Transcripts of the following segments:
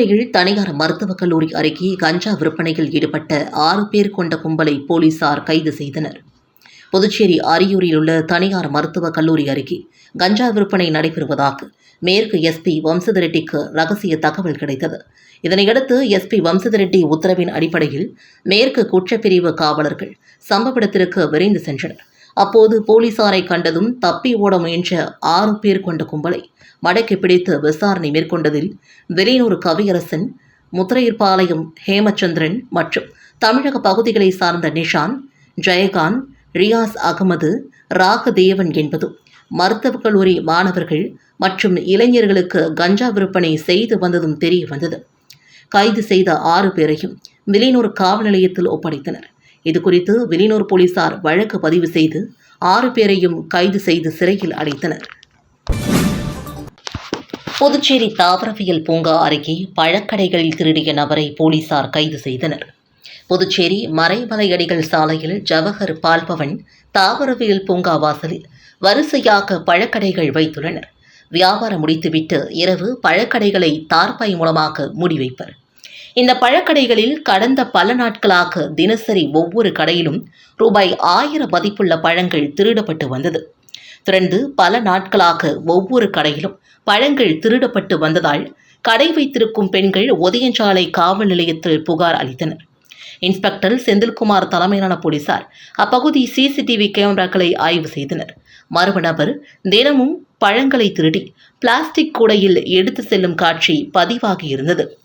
புதுச்சேரியில் தனியார் மருத்துவக் கல்லூரி அருகே கஞ்சா விற்பனையில் ஈடுபட்ட ஆறு பேர் கொண்ட கும்பலை போலீசார் கைது செய்தனர். புதுச்சேரி அரியூரில் உள்ள தனியார் மருத்துவக் கல்லூரி அருகே கஞ்சா விற்பனை நடைபெறுவதாக மேற்கு எஸ்பி வம்சதரெட்டிக்கு ரகசிய தகவல் கிடைத்தது. இதனையடுத்து எஸ்பி வம்சதரெட்டி உத்தரவின் அடிப்படையில் மேற்கு குற்றப்பிரிவு காவலர்கள் சம்பவ இடத்திற்கு விரைந்து சென்றனர். அப்போது போலீசாரை கண்டதும் தப்பி ஓட முயன்ற ஆறு பேர் கொண்ட கும்பலை மடக்கி பிடித்து விசாரணை மேற்கொண்டதில் வெளியூர் கவியரசன் முத்திரையர்பாளையம் ஹேமச்சந்திரன் மற்றும் தமிழக பகுதிகளை சார்ந்த நிஷான் ஜெயகாந்த் ரியாஸ் அகமது ராகதேவன் என்பதும் மருத்துவக் கல்லூரி மாணவர்கள் மற்றும் இளைஞர்களுக்கு கஞ்சா விற்பனை செய்து வந்ததும் தெரிய வந்தது. கைது செய்த ஆறு பேரையும் வில்லியனூர் காவல் நிலையத்தில் ஒப்படைத்தனர். இதுகுறித்து வெளியூர் போலீசார் வழக்கு பதிவு செய்து ஆறு பேரையும் கைது செய்து சிறையில் அடைத்தனர். புதுச்சேரி தாவரவியல் பூங்கா அருகே பழக்கடைகளில் திருடிய நபரை போலீசார் கைது செய்தனர். புதுச்சேரி மறைமலையடிகள் சாலையில் ஜவஹர் பால்பவன் தாவரவியல் பூங்கா வாசலில் வரிசையாக பழக்கடைகள் வைத்துள்ளனர். வியாபாரம் முடித்துவிட்டு இரவு பழக்கடைகளை தார்பாய் மூலமாக மூடி வைப்பர். இந்த பழக்கடைகளில் கடந்த பல நாட்களாக தினசரி ஒவ்வொரு கடையிலும் ரூபாய் ஆயிரம் மதிப்புள்ள பழங்கள் திருடப்பட்டு வந்தது. தொடர்ந்து பல நாட்களாக ஒவ்வொரு கடையிலும் பழங்கள் திருடப்பட்டு வந்ததால் கடை வைத்திருக்கும் பெண்கள் ஒதியஞ்சாலை காவல் நிலையத்தில் புகார் அளித்தனர். இன்ஸ்பெக்டர் செந்தில்குமார் தலைமையிலான போலீசார் அப்பகுதி சிசிடிவி கேமராக்களை ஆய்வு செய்தனர். மர்ம நபர் தினமும் பழங்களை திருடி பிளாஸ்டிக் கூடையில் எடுத்து செல்லும் காட்சி பதிவாகி இருந்தது.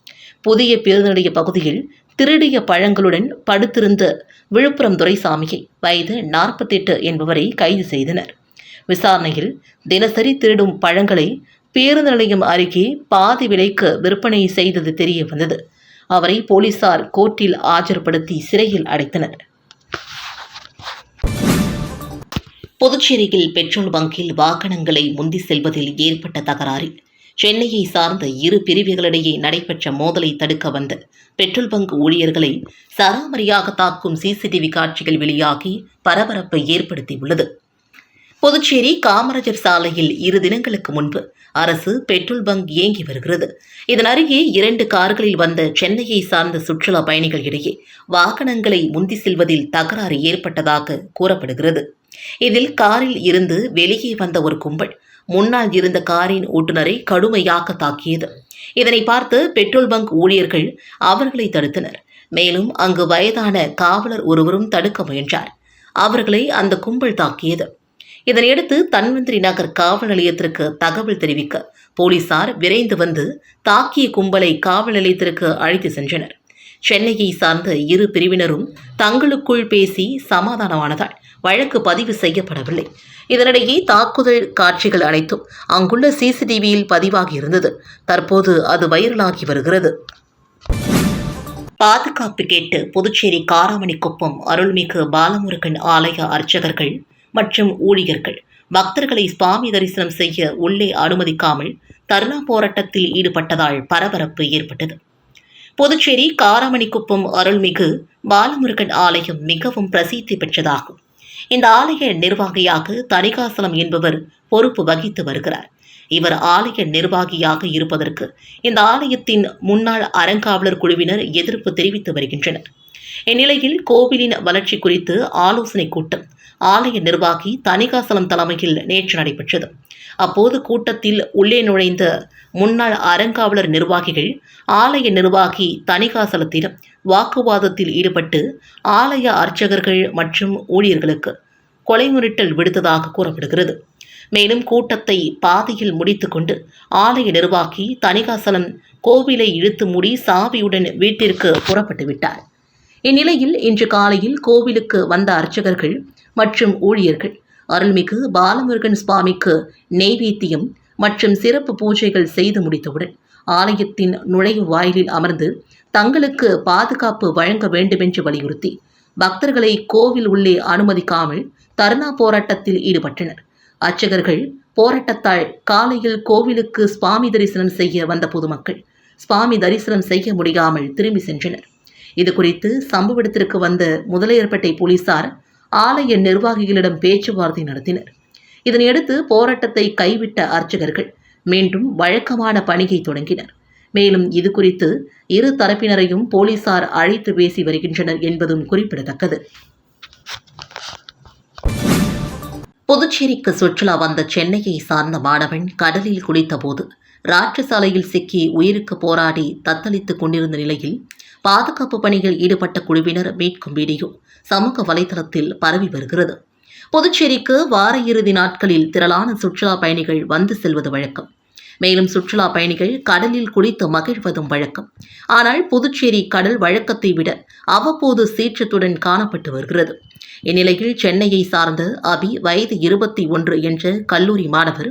புதிய பேருந்து நிலைய பகுதியில் திருடிய பழங்களுடன் படுத்திருந்த விழுப்புரம் துரைசாமியை வயது நாற்பத்தெட்டு என்பவரை கைது செய்தனர். விசாரணையில் தினசரி திருடும் பழங்களை பேருந்து நிலையம் அருகே பாதி விலைக்கு விற்பனை செய்தது தெரிய வந்தது. அவரை போலீசார் கோர்ட்டில் ஆஜர்படுத்தி சிறையில் அடைத்தனர். புதுச்சேரியில் பெட்ரோல் பங்கில் வாகனங்களை முந்தி செல்வதில் ஏற்பட்ட தகராறில் சென்னையை சார்ந்த இரு பிரிவுகளிடையே நடைபெற்ற மோதலை தடுக்க வந்த பெட்ரோல் பங்க் ஊழியர்களை சராமரியாக தாக்கும் சிசிடிவி காட்சிகள் வெளியாகி பரபரப்பை ஏற்படுத்தியுள்ளது. புதுச்சேரி காமராஜர் சாலையில் இரு தினங்களுக்கு முன்பு அரசு பெட்ரோல் பங்க் இயங்கி வருகிறது. இதன் அருகே இரண்டு கார்களில் வந்த சென்னையை சார்ந்த சுற்றுலா பயணிகள் இடையே வாகனங்களை முந்தி செல்வதில் தகராறு ஏற்பட்டதாக கூறப்படுகிறது. இதில் காரில் இருந்து வெளியே வந்த ஒரு கும்பல் முன்னால் இருந்த காரின் ஓட்டுநரை கடுமையாக தாக்கியது. இதனை பார்த்து பெட்ரோல் பங்க் ஊழியர்கள் அவர்களை தடுத்தனர். மேலும் அங்கு வயதான காவலர் ஒருவரும் தடுக்க முயன்றார். அவர்களை அந்த கும்பல் தாக்கியது. இதனையடுத்து தன்வந்திரி நகர் காவல் நிலையத்திற்கு தகவல் தெரிவிக்க போலீசார் விரைந்து வந்து தாக்கிய கும்பலை காவல் நிலையத்திற்கு அழைத்து சென்றனர். சென்னையை சார்ந்த இரு பிரிவினரும் தங்களுக்குள் பேசி சமாதானமானதால் வழக்கு பதிவு செய்யப்படவில்லை. இதனிடையே தாக்குதல் காட்சிகள் அனைத்தும் அங்குள்ள சிசிடிவியில் பதிவாகி இருந்தது தற்போது அது வைரலாகி வருகிறது. பாதுகாப்பு கேட்டு புதுச்சேரி காராமணிக்குப்பம் அருள்மிகு பாலமுருகன் ஆலய அர்ச்சகர்கள் மற்றும் ஊழியர்கள் பக்தர்களை சுவாமி தரிசனம் செய்ய உள்ளே அனுமதிக்காமல் தர்ணா போராட்டத்தில் ஈடுபட்டதால் பரபரப்பு ஏற்பட்டது. புதுச்சேரி காரமணிக்குப்பம் அருள்மிகு பாலமுருகன் ஆலயம் மிகவும் பிரசித்தி பெற்றதாகும். இந்த ஆலய நிர்வாகியாக தணிகாசலம் என்பவர் பொறுப்பு வகித்து வருகிறார். இவர் ஆலய நிர்வாகியாக இருப்பதற்கு இந்த ஆலயத்தின் முன்னாள் அறங்காவலர் குழுவினர் எதிர்ப்பு தெரிவித்து வருகின்றனர். இந்நிலையில் கோவிலின் வளர்ச்சி குறித்து ஆலோசனை கூட்டம் ஆலய நிர்வாகி தணிகாசலம் தலைமையில் நேற்று நடைபெற்றது. அப்போது கூட்டத்தில் உள்ளே நுழைந்த முன்னாள் அறங்காவலர் நிர்வாகிகள் ஆலய நிர்வாகி தணிகாசலத்திடம் வாக்குவாதத்தில் ஈடுபட்டு ஆலய அர்ச்சகர்கள் மற்றும் ஊழியர்களுக்கு கொலை மிரட்டல் விடுத்ததாக கூறப்படுகிறது. மேலும் கூட்டத்தை பாதியில் முடித்துக்கொண்டு ஆலய நிர்வாகி தணிகாசலம் கோவிலை இழுத்து மூடி சாவியுடன் வீட்டிற்கு புறப்பட்டு விட்டார். இந்நிலையில் இன்று காலையில் கோவிலுக்கு வந்த அர்ச்சகர்கள் மற்றும் ஊழியர்கள் அருள்மிகு பாலமுருகன் சுவாமிக்கு நெய்வேத்தியம் மற்றும் சிறப்பு பூஜைகள் செய்து முடித்தவுடன் ஆலயத்தின் நுழைவு வாயிலில் அமர்ந்து தங்களுக்கு பாதுகாப்பு வழங்க வேண்டுமென்று வலியுறுத்தி பக்தர்களை கோவில் உள்ளே அனுமதிக்காமல் தர்ணா போராட்டத்தில் ஈடுபட்டனர். அர்ச்சகர்கள் போராட்டத்தால் காலையில் கோவிலுக்கு சுவாமி தரிசனம் செய்ய வந்த பொதுமக்கள் சுவாமி தரிசனம் செய்ய முடியாமல் திரும்பி சென்றனர். இது குறித்து சம்பவ இடத்திற்கு வந்த முதலையர்பேட்டை போலீசார் ஆலய நிர்வாகிகளிடம் பேச்சுவார்த்தை நடத்தினர். இதனையடுத்து போராட்டத்தை கைவிட்ட அர்ச்சகர்கள் மீண்டும் வழக்கமான பணியை தொடங்கினர். மேலும் இது குறித்து இரு தரப்பினரையும் போலீசார் அழைத்து பேசி வருகின்றனர் என்பதும் குறிப்பிடத்தக்கது. புதுச்சேரிக்கு சுற்றுலா வந்த சென்னையை சார்ந்த மாணவன் கடலில் குளித்தபோது ராட்சசாலையில் சிக்கி உயிருக்கு போராடி தத்தளித்துக் கொண்டிருந்த நிலையில் பாதுகாப்பு பணியில் ஈடுபட்ட குழுவினர் மீட்கும் வீடியோ சமூக வலைதளத்தில் பரவி வருகிறது. புதுச்சேரிக்கு வார இறுதி நாட்களில் திரளான சுற்றுலா பயணிகள் வந்து செல்வது வழக்கம். மேலும் சுற்றுலா பயணிகள் கடலில் குளித்து மகிழ்வதும் வழக்கம். ஆனால் புதுச்சேரி கடல் வழக்கத்தை விட அவ்வப்போது சீற்றத்துடன் காணப்பட்டு வருகிறது. இந்நிலையில் சென்னையை சார்ந்த அபி வயது இருபத்தி ஒன்று என்ற கல்லூரி மாணவர்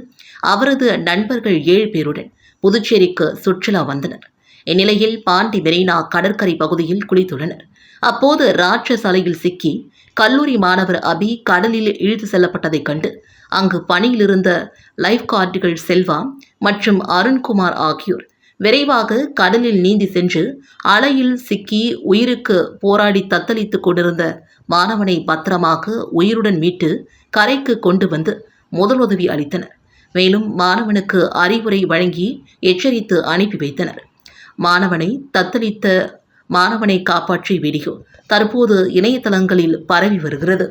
அவரது நண்பர்கள் ஏழு பேருடன் புதுச்சேரிக்கு சுற்றுலா வந்தனர். இந்நிலையில் பாண்டி மெரினா கடற்கரை பகுதியில் குளித்துள்ளனர். அப்போது ராட்சசாலையில் சிக்கி கல்லூரி மாணவர் அபி கடலில் இழுத்து செல்லப்பட்டதைக் கண்டு அங்கு பணியில் இருந்த லைஃப் கார்டுகள் செல்வா மற்றும் அருண்குமார் ஆகியோர் விரைவாக கடலில் நீந்தி சென்று அலையில் சிக்கி உயிருக்கு போராடி தத்தளித்துக் கொண்டிருந்த மாணவனை பத்திரமாக உயிருடன் மீட்டு கரைக்கு கொண்டு வந்து முதலுதவி அளித்தனர். மேலும் மாணவனுக்கு அறிவுரை வழங்கி எச்சரித்து அனுப்பி வைத்தனர். மாணவனை தத்தளித்த மாணவனை காப்பாற்றிய வீடியோ தற்போது இணையதளங்களில் பரவி வருகிறது.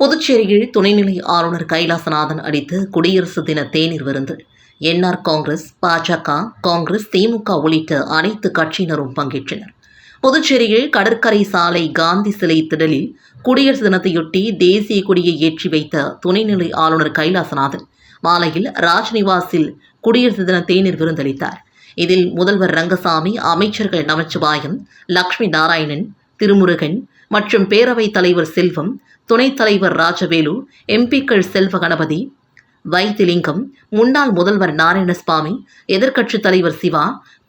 புதுச்சேரியில் துணைநிலை ஆளுநர் கைலாசநாதன் அடித்து குடியரசு தின தேநீர் விருந்து. என்ஆர் காங்கிரஸ் பாஜக காங்கிரஸ் திமுக உள்ளிட்ட அனைத்து கட்சியினரும் பங்கேற்றனர். புதுச்சேரியில் கடற்கரை சாலை காந்தி சிலை திடலில் குடியரசு தினத்தையொட்டி தேசிய கொடியை ஏற்றி வைத்த துணைநிலை ஆளுநர் கைலாசநாதன் மாலையில் ராஜ்நிவாசில் குடியரசு தின தேநீர் விருந்தளித்தார். இதில் முதல்வர் ரங்கசாமி அமைச்சர்கள் நமச்சிவாயம் லக்ஷ்மி நாராயணன் திருமுருகன் மற்றும் பேரவைத் தலைவர் செல்வம் துணைத் தலைவர் ராஜவேலு எம்பிக்கள் செல்வ கணபதி வைத்திலிங்கம் முன்னாள் முதல்வர் நாராயணசுவாமி எதிர்க்கட்சித் தலைவர் சிவா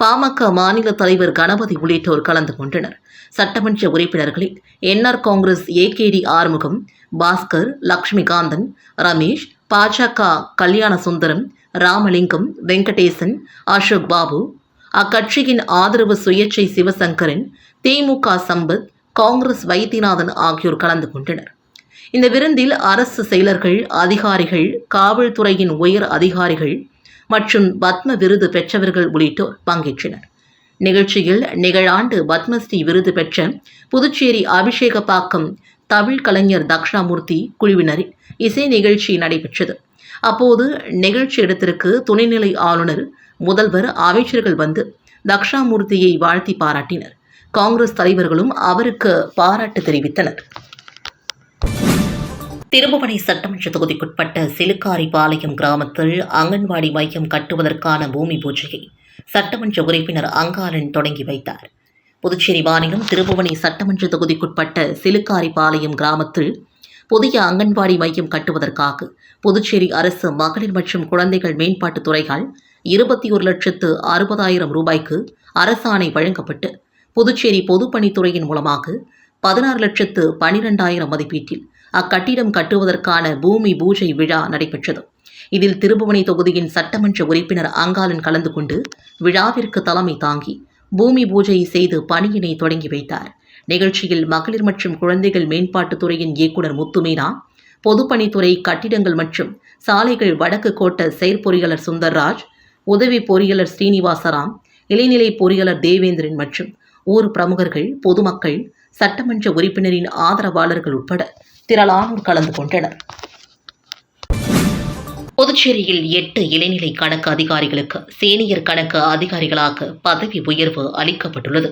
பாமக மாநில தலைவர் கணபதி உள்ளிட்டோர் கலந்து கொண்டனர். சட்டமன்ற உறுப்பினர்களில் NR Congress AKD Arumugam Bhaskar Lakshmikanthan Ramesh பாஜக கல்யாண சுந்தரம் ராமலிங்கம் வெங்கடேசன் அசோக் பாபு அக்கட்சியின் ஆதரவு சுயேட்சை சிவசங்கரன் திமுக சம்பத் காங்கிரஸ் வைத்தியநாதன் ஆகியோர் கலந்து கொண்டனர். இந்த விருந்தில் அரசு செயலர்கள் அதிகாரிகள் காவல்துறையின் உயர் அதிகாரிகள் மற்றும் பத்ம விருது பெற்றவர்கள் உள்ளிட்டோர் பங்கேற்றனர். நிகழ்ச்சியில் நிகழாண்டு பத்மஸ்ரீ விருது பெற்ற புதுச்சேரி அபிஷேகப்பாக்கம் தமிழ் கலைஞர் தக்ஷணாமூர்த்தி குழுவினரின் இசை நிகழ்ச்சி நடைபெற்றது. அப்போது நிகழ்ச்சி இடத்திற்கு துணைநிலை ஆளுநர். முதல்வர் அமைச்சர்கள் வந்து தக்ஷாமூர்த்தியை வாழ்த்தி பாராட்டினர். காங்கிரஸ் தலைவர்களும் அவருக்கு பாராட்டு தெரிவித்தனர். திருபுவனை சட்டமன்ற தொகுதிக்குட்பட்ட சிலுக்காரிபாளையம் கிராமத்தில் அங்கன்வாடி மையம் கட்டுவதற்கான பூமி பூஜையை சட்டமன்ற உறுப்பினர் அங்காளன் தொடங்கி வைத்தார். புதுச்சேரி மாநிலம் திருபுவனை சட்டமன்ற தொகுதிக்குட்பட்ட சிலுக்காரிபாளையம் கிராமத்தில் புதிய அங்கன்வாடி மையம் கட்டுவதற்காக புதுச்சேரி அரசு மகளிர் மற்றும் குழந்தைகள் மேம்பாட்டுத் துறையால் இருபத்தி ஒரு லட்சத்து அறுபதாயிரம் ரூபாய்க்கு அரசாணை வழங்கப்பட்டு புதுச்சேரி பொதுப்பணித்துறையின் மூலமாக பதினாறு லட்சத்து பனிரெண்டாயிரம் மதிப்பீட்டில் அக்கட்டிடம் கட்டுவதற்கான பூமி பூஜை விழா நடைபெற்றது. இதில் திருபுவனை தொகுதியின் சட்டமன்ற உறுப்பினர் அங்காளன் கலந்து கொண்டு விழாவிற்கு தலைமை தாங்கி பூமி பூஜை செய்து பணியினை தொடங்கி வைத்தார். நிகழ்ச்சியில் மகளிர் மற்றும் குழந்தைகள் மேம்பாட்டுத்துறையின் துறையின் இயக்குனர் முத்துமீனா பொதுப்பணித்துறை கட்டிடங்கள் மற்றும் சாலைகள் வடக்கு கோட்ட செயற்பொறியாளர் சுந்தர்ராஜ் உதவி பொறியாளர் ஸ்ரீனிவாசராம் இளைநிலை பொறியாளர் தேவேந்திரன் மற்றும் ஊர் பிரமுகர்கள் பொதுமக்கள் சட்டமன்ற உறுப்பினரின் ஆதரவாளர்கள் உட்பட திரளானோர் கலந்து கொண்டனர். புதுச்சேரியில் எட்டு இளைநிலை கணக்கு அதிகாரிகளுக்கு சீனியர் கணக்கு அதிகாரிகளாக பதவி உயர்வு அளிக்கப்பட்டுள்ளது.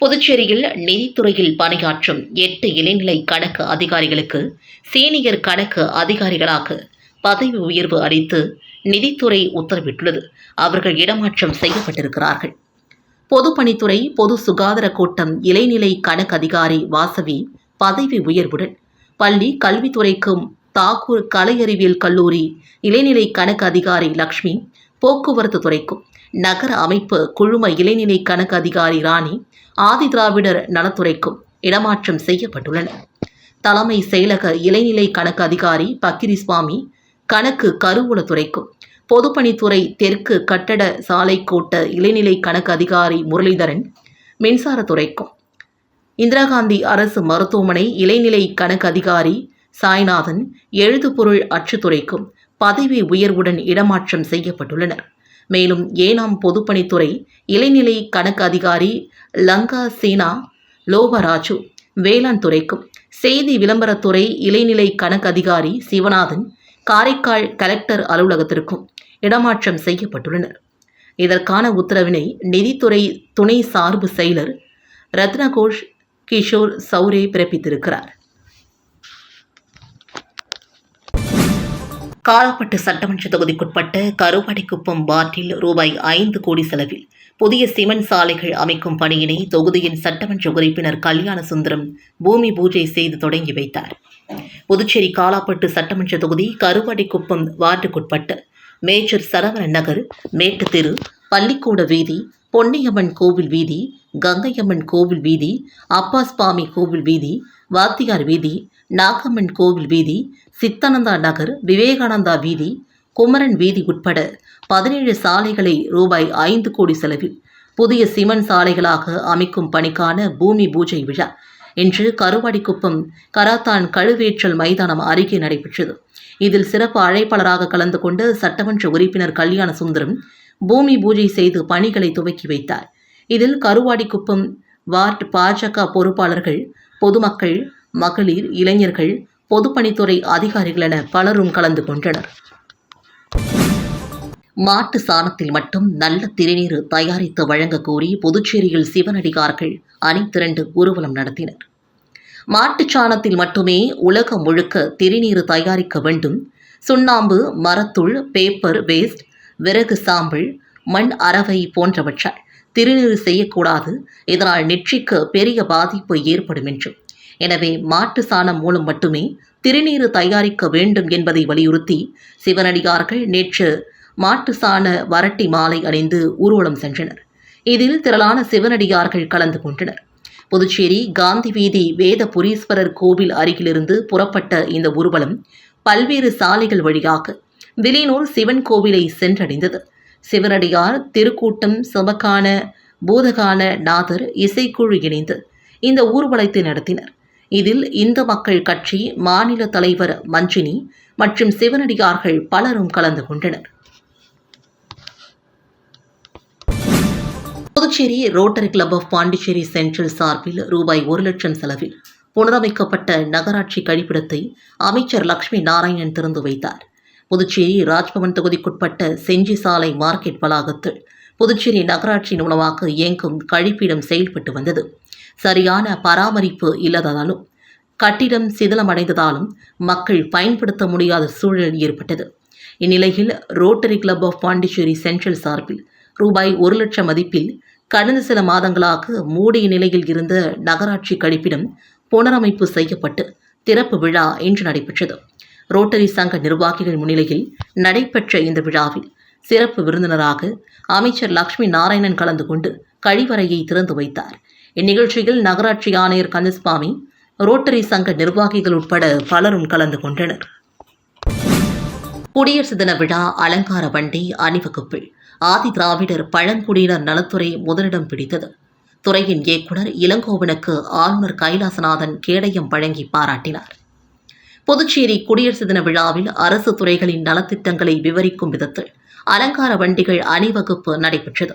புதுச்சேரியில் நிதித்துறையில் பணியாற்றும் எட்டு இளைநிலை கணக்கு அதிகாரிகளுக்கு சீனியர் கணக்கு அதிகாரிகளாக பதவி உயர்வு அளித்து நிதித்துறை உத்தரவிட்டுள்ளது. அவர்கள் இடமாற்றம் செய்யப்பட்டிருக்கிறார்கள். பொதுப்பணித்துறை பொது சுகாதார கூட்டம் இளைநிலை கணக்கு அதிகாரி வாசவி பதவி உயர்வுடன் பள்ளி கல்வித்துறைக்கும் தாக்கூர் கலை அறிவியல் கல்லூரி இளைநிலை கணக்கு அதிகாரி லக்ஷ்மி போக்குவரத்து துறைக்கும் நகர அமைப்பு குழும இளைநிலை கணக்கு அதிகாரி ராணி ஆதிதிராவிடர் நலத்துறைக்கும் இடமாற்றம் செய்யப்பட்டுள்ளன. தலைமை செயலக இளைநிலை கணக்கு அதிகாரி பக்கிரி சுவாமி கணக்கு கருவூலத்துறைக்கும் பொதுப்பணித்துறை தெற்கு கட்டட சாலை கோட்ட இளைநிலை கணக்கு அதிகாரி முரளிதரன் மின்சாரத்துறைக்கும் இந்திரா காந்தி அரசு மருத்துவமனை இளைநிலை கணக்கு அதிகாரி சாய்நாதன் எழுதுபொருள் அச்சுத்துறைக்கும் பதவி உயர்வுடன் இடமாற்றம் செய்யப்பட்டுள்ளனர். மேலும் ஏனாம் பொதுப்பணித்துறை இளைநிலை கணக்கு அதிகாரி லங்கா சீனா லோபராஜு வேளாண் துறைக்கும் செய்தி விளம்பரத்துறை இளைநிலை கணக்கு அதிகாரி சிவநாதன் காரைக்கால் கலெக்டர் அலுவலகத்திற்கும் இடமாற்றம் செய்யப்பட்டுள்ளனர். இதற்கான உத்தரவினை நிதித்துறை துணை சார்பு செயலர் ரத்னகோஷ் கிஷோர் சௌரே பிறப்பித்திருக்கிறார். காலாப்பட்டு சட்டமன்ற தொகுதிக்குட்பட்ட கருவடைக்குப்பம் வார்டில் ரூபாய் ஐந்து கோடி செலவில் புதிய சிமெண்ட் சாலைகள் அமைக்கும் பணியினை தொகுதியின் சட்டமன்ற உறுப்பினர் கல்யாண சுந்தரம் பூமி பூஜை செய்து தொடங்கி வைத்தார். புதுச்சேரி காலாப்பட்டு சட்டமன்ற தொகுதி கருவடைக்குப்பம் வார்டுக்குட்பட்ட மேஜர் சரவணன் நகர் மேட்டுத்தெரு பள்ளிக்கூட வீதி பொன்னியம்மன் கோவில் வீதி கங்கையம்மன் கோவில் வீதி அப்பாஸ்பாமி கோவில் வீதி வாத்தியார் வீதி நாகம்மன் கோவில் வீதி சித்தானந்தா நகர் விவேகானந்தா வீதி குமரன் வீதி உட்பட பதினேழு சாலைகளை ரூபாய் ஐந்து கோடி செலவில் புதிய சிமெண்ட் சாலைகளாக அமைக்கும் பணிக்கான பூமி பூஜை விழா. இன்று கருவாடிக்குப்பம் கராத்தான் கழுவேற்றல் மைதானம் அருகே நடைபெற்றது. இதில் சிறப்பு அழைப்பாளராக கலந்து கொண்டு சட்டமன்ற உறுப்பினர் கல்யாண சுந்தரம் பூமி பூஜை செய்து பணிகளை துவக்கி வைத்தார். இதில் கருவாடிக்குப்பம் வார்டு பாஜக பொறுப்பாளர்கள் பொதுமக்கள் மகளிர் இளைஞர்கள் பொதுப்பணித்துறை அதிகாரிகள் என பலரும் கலந்து கொண்டனர். மாட்டு சாணத்தில் மட்டும் நல்ல திருநீர் தயாரித்து வழங்க கோரி புதுச்சேரியில் சிவனடிகார்கள் அணிதிரண்டு ஊர்வலம் நடத்தினர். மாட்டுச் சாணத்தில் மட்டுமே உலகம் முழுக்க திருநீர் தயாரிக்க வேண்டும். சுண்ணாம்பு மரத்துள் பேப்பர் வேஸ்ட் விறகு சாம்பல் மண் அரவை போன்றவற்றால் திருநீர் செய்யக்கூடாது. இதனால் நெற்றிக்கு பெரிய பாதிப்பு ஏற்படும் என்றும். எனவே மாட்டு சாணம் மூலம் மட்டுமே திருநீர் தயாரிக்க வேண்டும் என்பதை வலியுறுத்தி சிவனடியார்கள் நேற்று மாட்டு சாண வரட்டி மாலை அணிந்து ஊர்வலம் சென்றனர். இதில் திரளான சிவனடியார்கள் கலந்து கொண்டனர். புதுச்சேரி காந்தி வீதி வேத புரீஸ்வரர் கோவில் அருகிலிருந்து புறப்பட்ட இந்த ஊர்வலம் பல்வேறு சாலைகள் வழியாக விலினூர் சிவன் கோவிலை சென்றடைந்தது. சிவனடியார் திருக்கூட்டம் சமக்கான பூதகான நாதர் இசைக்குழு இணைந்து இந்த ஊர்வலத்தை நடத்தினர். இதில் இந்து மக்கள் கட்சி மாநில தலைவர் மஞ்சினி மற்றும் சிவனடியார்கள் பலரும் கலந்து கொண்டனர். Puducherry Rotary Club of Pondicherry Central சார்பில் ரூபாய் ஒரு லட்சம் செலவில் புனரமைக்கப்பட்ட நகராட்சி கழிப்பிடத்தை அமைச்சர் லக்ஷ்மி நாராயணன் திறந்து வைத்தார். புதுச்சேரி ராஜ்பவன் தொகுதிக்குட்பட்ட செஞ்சி சாலை மார்க்கெட் வளாகத்தில் புதுச்சேரி நகராட்சியின் மூலமாக இயங்கும் கழிப்பிடம் செயல்பட்டு வந்தது. சரியான பராமரிப்பு இல்லாததாலும் கட்டிடம் சிதிலமடைந்ததாலும் மக்கள் பயன்படுத்த முடியாத சூழல் ஏற்பட்டது. இந்நிலையில் Rotary Club of Pondicherry Central சார்பில் ரூபாய் ஒரு லட்சம் மதிப்பில் கடந்த சில மாதங்களாக மூடிய நிலையில் இருந்த நகராட்சி கழிப்பிடம் புனரமைப்பு செய்யப்பட்டு திறப்பு விழா இன்று நடைபெற்றது. ரோட்டரி சங்க நிர்வாகிகள் முன்னிலையில் நடைபெற்ற இந்த விழாவில் சிறப்பு விருந்தினராக அமைச்சர் லக்ஷ்மி நாராயணன் கலந்து கொண்டு கழிவறையை திறந்து வைத்தார். இந்நிகழ்ச்சியில் நகராட்சி ஆணையர் கந்தசுவாமி ரோட்டரி சங்க நிர்வாகிகள் உட்பட பலரும் கலந்து கொண்டனர். குடியரசு தின விழா அலங்கார வண்டி அணிவகுப்பில் ஆதி திராவிடர் பழங்குடியினர் நலத்துறை முதலிடம் பிடித்தது. துறையின் இயக்குனர் இளங்கோவனுக்கு ஆளுநர் கைலாசநாதன் கேடயம் வழங்கி பாராட்டினார். புதுச்சேரி குடியரசு தின விழாவில் அரசு துறைகளின் நலத்திட்டங்களை விவரிக்கும் விதத்தில் அலங்கார வண்டிகள் அணிவகுப்பு நடைபெற்றது.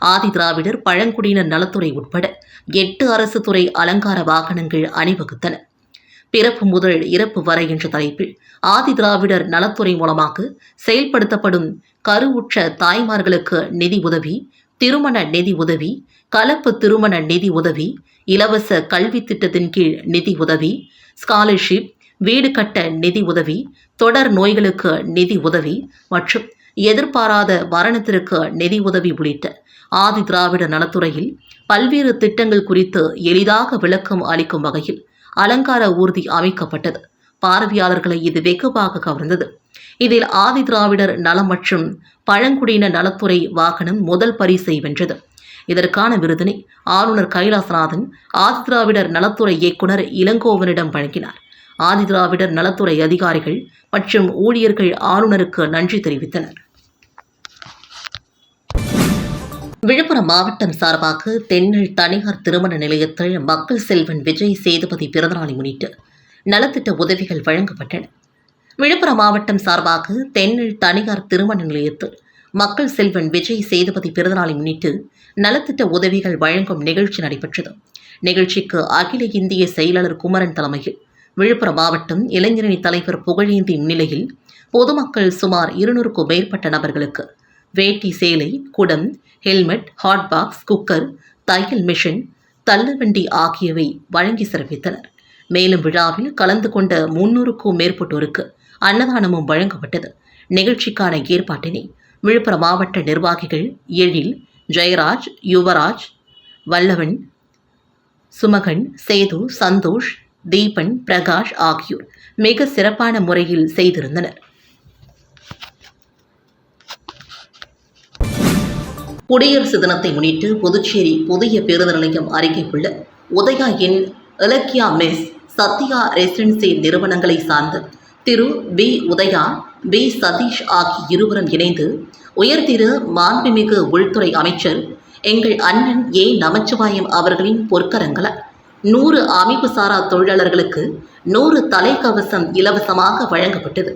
ஆதி திராவிடர் பழங்குடியினர் நலத்துறை உட்பட எட்டு அரசு துறை அலங்கார வாகனங்கள் அணிவகுத்தன. பிறப்பு முதல் இறப்பு வரை என்ற தலைப்பில் ஆதி திராவிடர் நலத்துறை மூலமாக செயல்படுத்தப்படும் கருவுற்ற தாய்மார்களுக்கு நிதி உதவி திருமண நிதி உதவி கலப்பு திருமண நிதி உதவி இலவச கல்வி திட்டத்தின் கீழ் நிதி உதவி ஸ்காலர்ஷிப் வீடு கட்ட நிதி உதவி தொடர் நோய்களுக்கு நிதி உதவி மற்றும் எதிர்பாராத மரணத்திற்கு நிதி உதவி உள்ளிட்ட ஆதி திராவிட நலத்துறையில் பல்வேறு திட்டங்கள் குறித்து எளிதாக விளக்கம் அளிக்கும் வகையில் அலங்கார ஊர்தி அமைக்கப்பட்டது. பார்வையாளர்களை இது வெகுவாக கவர்ந்தது. இதில் ஆதி திராவிடர் நலம் மற்றும் பழங்குடியின நலத்துறை வாகனம் முதல் பரிசை வென்றது. இதற்கான விருதினை ஆளுநர் கைலாசநாதன் ஆதி திராவிடர் நலத்துறை இயக்குனர் இளங்கோவனிடம் வழங்கினார். ஆதிதிராவிடர் நலத்துறை அதிகாரிகள் மற்றும் ஊழியர்கள் ஆளுநருக்கு நன்றி தெரிவித்தனர். விழுப்புரம் மாவட்டம் சார்பாக தென்னல் தனியார் திருமண நிலையத்தில் மக்கள் செல்வன் விஜய் சேதுபதி பிறந்தநாளை முன்னிட்டு நலத்திட்ட உதவிகள் வழங்கப்பட்டன. விழுப்புரம் மாவட்டம் சார்பாக தென்னல் தனியார் திருமண நிலையத்தில் மக்கள் செல்வன் விஜய் சேதுபதி பிறந்தநாளை முன்னிட்டு நலத்திட்ட உதவிகள் வழங்கும் நிகழ்ச்சி நடைபெற்றது. நிகழ்ச்சிக்கு அகில இந்திய செயலாளர் குமரன் தலைமையில் விழுப்புரம் மாவட்டம் இளைஞரணி தலைவர் புகழேந்தி முன்னிலையில் பொதுமக்கள் சுமார் இருநூறுக்கும் மேற்பட்ட நபர்களுக்கு வேட்டி சேலை குடம் ஹெல்மெட் ஹாட் பாக்ஸ் குக்கர் தையல் மிஷின் தள்ளுவண்டி ஆகியவை வழங்கி சிறப்பித்தனர். மேலும் விழாவில் கலந்து கொண்ட முன்னூறுக்கும் மேற்பட்டோருக்கு அன்னதானமும் வழங்கப்பட்டது. நிகழ்ச்சிக்கான ஏற்பாட்டினை விழுப்புரம் மாவட்ட நிர்வாகிகள் எழில் ஜெயராஜ் யுவராஜ் வல்லவன் சுமகன் சேது சந்தோஷ் தீபன் பிரகாஷ் ஆகியோர் மிக சிறப்பான முறையில் செய்திருந்தனர். குடியரசு தினத்தை முன்னிட்டு புதுச்சேரி புதிய பேருந்து நிலையம் அருகே உள்ள Udaya N Ilakkiya mess Sathya residency நிறுவனங்களை சார்ந்த திரு பி உதயா பி சதீஷ் ஆகிய இருவரும் இணைந்து உயர்திரு மாண்புமிகு உள்துறை அமைச்சர் எங்கள் அண்ணன் ஏ. நமச்சிவாயம் அவர்களின் பொற்கரங்களால் நூறு அமைப்பு சாரா தொழிலாளர்களுக்கு நூறு தலைக்கவசம் இலவசமாக வழங்கப்பட்டது.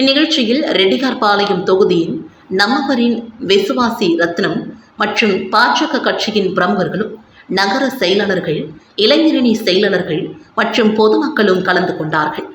இந்நிகழ்ச்சியில் ரெட்டிகார்பாளையம் தொகுதியின் நம்மவரின் விசுவாசி ரத்னம் மற்றும் பாஜக கட்சியின் பிரமுகர்களும் நகர செயலாளர்கள் இளைஞரணி செயலாளர்கள் மற்றும் பொதுமக்களும் கலந்து கொண்டார்கள்.